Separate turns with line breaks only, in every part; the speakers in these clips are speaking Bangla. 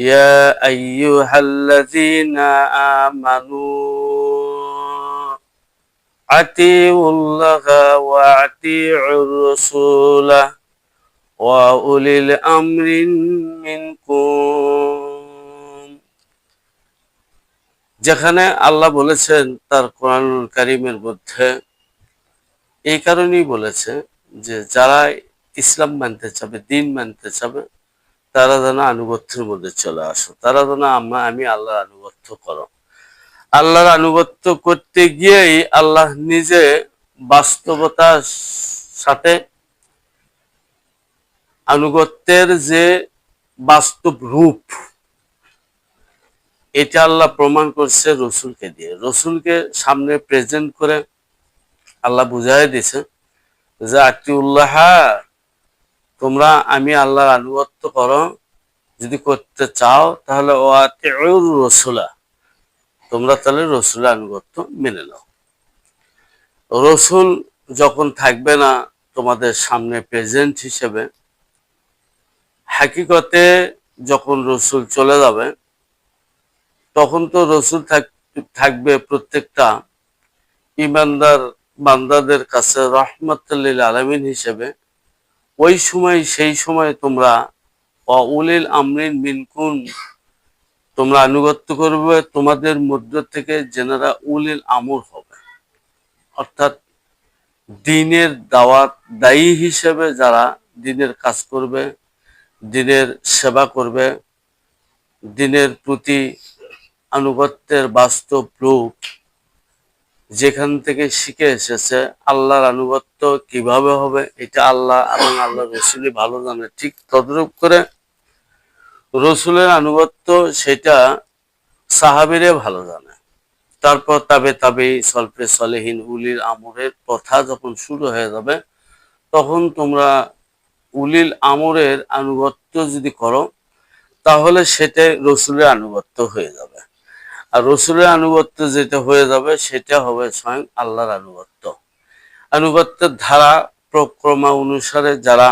يا أيها الذين آمنوا أطيعوا الله وأطيعوا الرسول وأولي الأمر منكم যেখানে আল্লাহ বলেছেন তার কোরআনুল কারিমের মধ্যে এই কারণেই বলেছে যে যারা ইসলাম মানতে চাবে দিন মানতে চাবে তারা যেন আনুগত্যের মধ্যে চলে আসো। তারা যেন আমরা আমি আল্লাহর আনুগত্য করো। আল্লাহর আনুগত্য করতে গিয়েই আল্লাহ নিজে বাস্তবতার সাথে আনুগত্যের যে বাস্তব রূপ, এটা আল্লাহ প্রমাণ করছে রসুলকে দিয়ে। রসুলকে সামনে প্রেজেন্ট করে আল্লাহ বুঝাই দিছে যে আতিউল্লাহ তোমরা আমি আল্লাহর আনুগত্য করো। যদি করতে চাও, তাহলে ও রসুলা। তোমরা তাহলে রসুলের আনুগত্য মেনে নাও। রসুল যখন থাকবে না তোমাদের সামনে প্রেজেন্ট হিসেবে, হাকিকতে যখন রসুল চলে যাবে, তখন তো রসুল থাকবে প্রত্যেকটা ইমানদার বান্দাদের কাছে রহমতুল্লিল আলমিন হিসেবে। ওই সময় সেই সময় তোমরা উলিল আমরিন মিনকুন তোমরা আনুগত্য করবে, তোমাদের মধ্য থেকে যেনারা উলিল আমর হবে। অর্থাৎ দিনের দাওয়াত দায়ী হিসেবে যারা দিনের কাজ করবে, দিনের সেবা করবে, দিনের প্রতি আনুগত্যের বাস্তব রূপ যেখান থেকে শিখে এসেছে আল্লাহর আনুগত্য কীভাবে হবে, এটা আল্লাহ এবং আল্লাহ রসুলই ভালো জানে। ঠিক তদ্রূপ করে রসুলের আনুগত্য সেটা সাহাবিরে ভালো জানে। তারপর তাবে তাবে সল্পে সলেহীন উলির আমরের কথা যখন শুরু হয়ে যাবে, তখন তোমরা উলিল আমরের আনুগত্য যদি করো, তাহলে সেটা রসুলের আনুগত্য হয়ে যাবে। আর রসুলের আনুগত্য যেটা হয়ে যাবে, সেটা হবে স্বয়ং আল্লাহর আনুগত্য। আনুগত্যের ধারা, প্রক্রমা অনুসারে যারা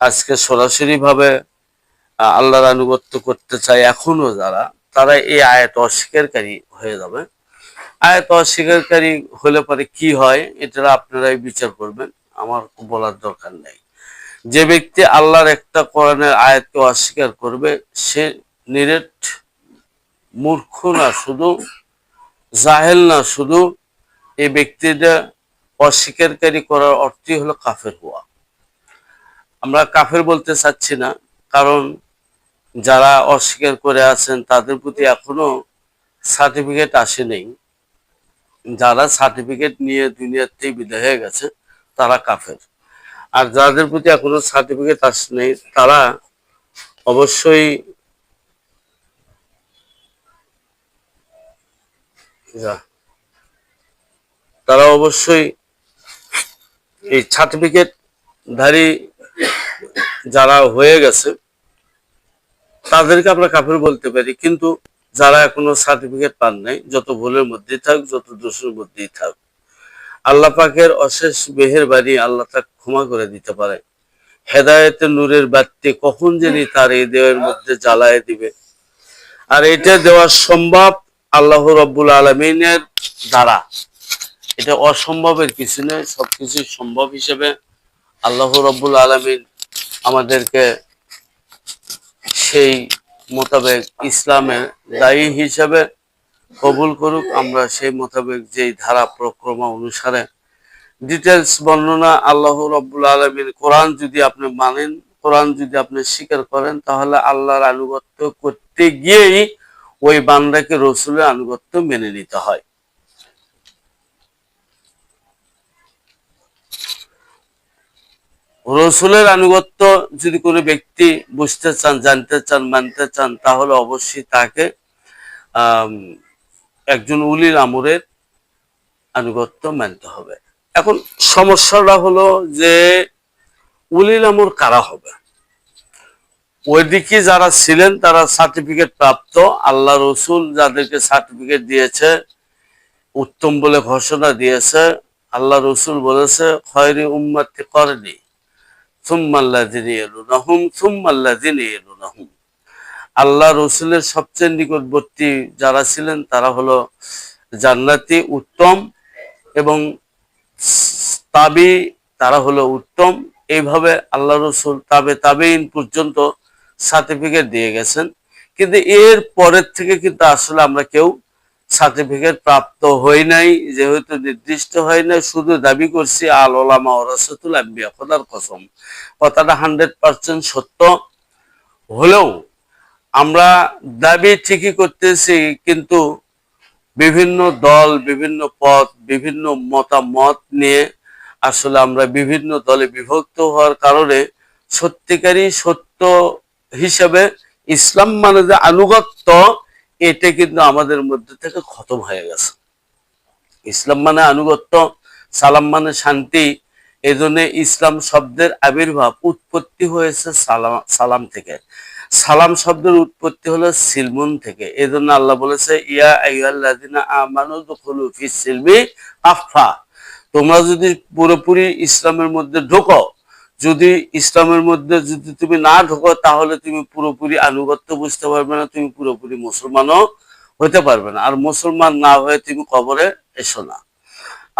আজকে সরাসরিভাবে আল্লাহর আনুগত্য করতে চায় এখনও যারা, তারা এই আয়াত অস্বীকারী হয়ে যাবে। আয়াত অস্বীকারী হলে পরে কি হয় এটা আপনারাই বিচার করবেন। আমার বলার দরকার নেই। যে ব্যক্তি আল্লাহর একটা কোরআনের আয়াতকে অস্বীকার করবে, সে নিরেট মূর্খ না শুধু, জাহেল না শুধু, এই ব্যক্তিটা অস্বীকারী করার অর্থই হলো কাফের হওয়া। আমরা কাফের বলতে চাচ্ছি না, কারণ যারা অস্বীকার করে আছেন তাদের প্রতি এখনও সার্টিফিকেট আসে নেই। যারা সার্টিফিকেট নিয়ে দুনিয়াতেই বিদায় হয়ে গেছে, তারা কাফের। আর যাদের প্রতি এখনও সার্টিফিকেট আসে নেই, তারা অবশ্যই তারা অবশ্যই এই সার্টিফিকেট ধারী যারা হয়ে গেছে, তাদেরকে আমরা কাফের বলতে পারি, কিন্তু যারা এখনও সার্টিফিকেট পান নাই, যত ভুলের মধ্যেই থাক, যত দোষের মধ্যেই থাক, আল্লাহ পাকের অশেষ বেহের বাড়ি আল্লাহ তাকে ক্ষমা করে দিতে পারে। হেদায়তের নূরের বাড়তে কখন জানি তার এই দেহের মধ্যে জ্বালায় দিবে। আর এটা দেওয়া সম্ভব আল্লাহ রব্বুল আলমিনের দ্বারা। এটা অসম্ভবের কিছু নেই সবকিছু সম্ভব হিসেবে আল্লাহ রব্বুল আলমিন আমাদেরকে সেই মোতাবেক ইসলামের দায়ী হিসেবে কবুল করুক। আমরা সেই মোতাবেক যেই ধারা প্রক্রমা অনুসারে ডিটেলস বর্ণনা আল্লাহ রব্বুল আলমীর কোরআন যদি আপনি মানেন, কোরআন যদি আপনি স্বীকার করেন, তাহলে আল্লাহর আনুগত্য করতে গিয়েই ওই বান্দাকে রসুলের আনুগত্য মেনে নিতে হয়। রসুলের আনুগত্য যদি কোনো ব্যক্তি বুঝতে চান, জানতে চান, মানতে চান, তাহলে অবশ্যই তাকে একজন উলির আমরের আনুগত্য মানতে হবে। এখন সমস্যাটা হলো যে উলিল আমর কারা হবে? ওইদিকে যারা ছিলেন, তারা সার্টিফিকেট প্রাপ্ত। আল্লাহ রসুল যাদেরকে সার্টিফিকেট দিয়েছে, উত্তম বলে ঘোষণা দিয়েছে। আল্লাহ রসুল বলেছে, খয়রি উম্মাতি করেনি আল্লাহ রসুলের সবচেয়ে নিকটবর্তী যারা ছিলেন, তারা হলো জান্নাতি, উত্তম এবং তাবি, তারা হলো উত্তম। এইভাবে আল্লাহ রসুল তাবে তাবেইন পর্যন্ত সার্টিফিকেট দিয়ে গেছেন। কিন্তু এর পরের থেকে কিন্তু আসলে আমরা কেউ সার্টিফিকেট প্রাপ্ত হই নাই, যেহেতু নির্দিষ্ট হয় নাই। শুধু দাবি করছি, আল ওলামা ওরাসতুল আম্বিয়া, খোদার কসম। কথাটা হান্ড্রেড পার্সেন্ট সত্য। হলেও আমরা দাবি ঠিকই করতেছি, কিন্তু বিভিন্ন দল, বিভিন্ন পথ বিভিন্ন মতামত নিয়ে আসলে আমরা বিভিন্ন দলে বিভক্ত হওয়ার কারণে সত্যিকারই সত্য হিসাবে ইসলাম মানে যে আনুগত্য, এটা কিন্তু আমাদের মধ্যে থেকে খতম হয়ে গেছে। ইসলাম মানে আনুগত্য, সালাম মানে শান্তি এই জন্য ইসলাম শব্দের আবির্ভাব উৎপত্তি হয়েছে সালাম সালাম থেকে। সালাম শব্দের উৎপত্তি হলো সিলমুন থেকে। এই জন্য আল্লাহ বলেছে, ইয়া আইয়াল্লাযিনা আমানু দুখুলু ফিস সিলমি আফা তোমরা যদি পুরোপুরি ইসলামের মধ্যে ঢোকো যদি ইসলামের মধ্যে যদি তুমি না ঢোকো, তাহলে তুমি পুরোপুরি আনুগত্য বুঝতে পারবে না, তুমি পুরোপুরি মুসলমানও হতে পারবে না। আর মুসলমান না হয়ে তুমি কবরে এসো না।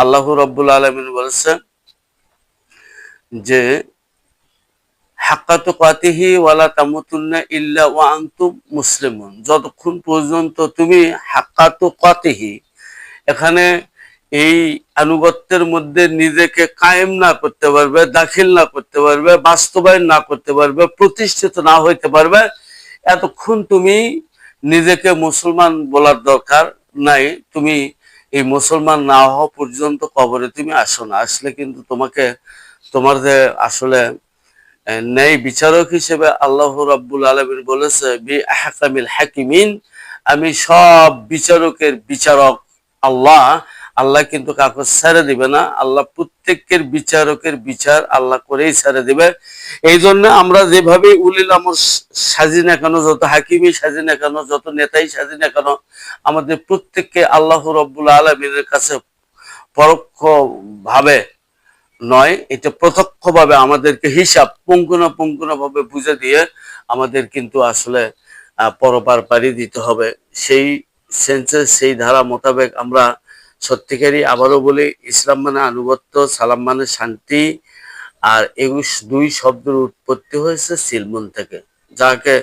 আল্লাহ রব্বুল আলমিন বলেছে যে হাক্কাতু কাতিহি ওয়ালা তামুতুন্না ইল্লা ওয়া আনতুম মুসলিমুন। যতক্ষণ পর্যন্ত তুমি হাক্কাতু কাতিহি এখানে এই আনুগত্যের মধ্যে নিজেকে কায়েম না করতে পারবে, দাখিল না করতে পারবে, বাস্তবায়ন না করতে পারবে, প্রতিষ্ঠিত না হইতে পারবে, এতক্ষণ তুমি নিজেকে মুসলমান বলার দরকার নাই। তুমি এই মুসলমান না হওয়া পর্যন্ত কবরে তুমি আসো না। আসলে কিন্তু তোমাকে, তোমার যে আসলে ন্যায় বিচারক হিসেবে আল্লাহ রাব্বুল আলমিন বলেছে, বি আহকামিল হাকিমিন আমি সব বিচারকের বিচারক আল্লাহ আল্লাহ কিন্তু কাউকে ছেড়ে দিবে না। আল্লাহ প্রত্যেকের বিচারকের বিচার আল্লাহ করেই ছেড়ে দিবে। এই জন্য আমরা যেভাবে উলিল আমর সাজি না কেন যত হাকিমি সাজি না কেন যত নেতাই সাজি না কেন আমাদের প্রত্যেককে আল্লাহ রব্বুল আলমিনের কাছে পরোক্ষ ভাবে নয়, এটা প্রত্যক্ষভাবে আমাদেরকে হিসাব পুঙ্খানুপুঙ্খানু ভাবে বুঝে দিয়ে আমাদের কিন্তু আসলে পরপার পাড়ি দিতে হবে। সেই সেন্সে সেই ধারা মোতাবেক আমরা সত্যিকারই আবারও বলি, ইসলাম মানে আনুগত্য, সালাম মানে শান্তি, আর এগুলো দুই শব্দের উৎপত্তি হয়েছে সিলমুন থেকে, যাকে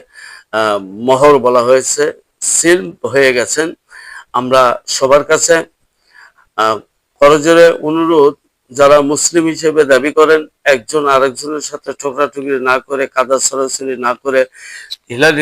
মহর বলা হয়েছে। সিল হয়ে গেছেন। আমরা সবার কাছে করজোরে অনুরোধ, যারা মুসলিম হিসেবে দাবি করেন, একজন আরেকজনের সাথে ঠোকরাঠুকরি না করে, কাদা সরাসরি না করে ঢিলাঢিলি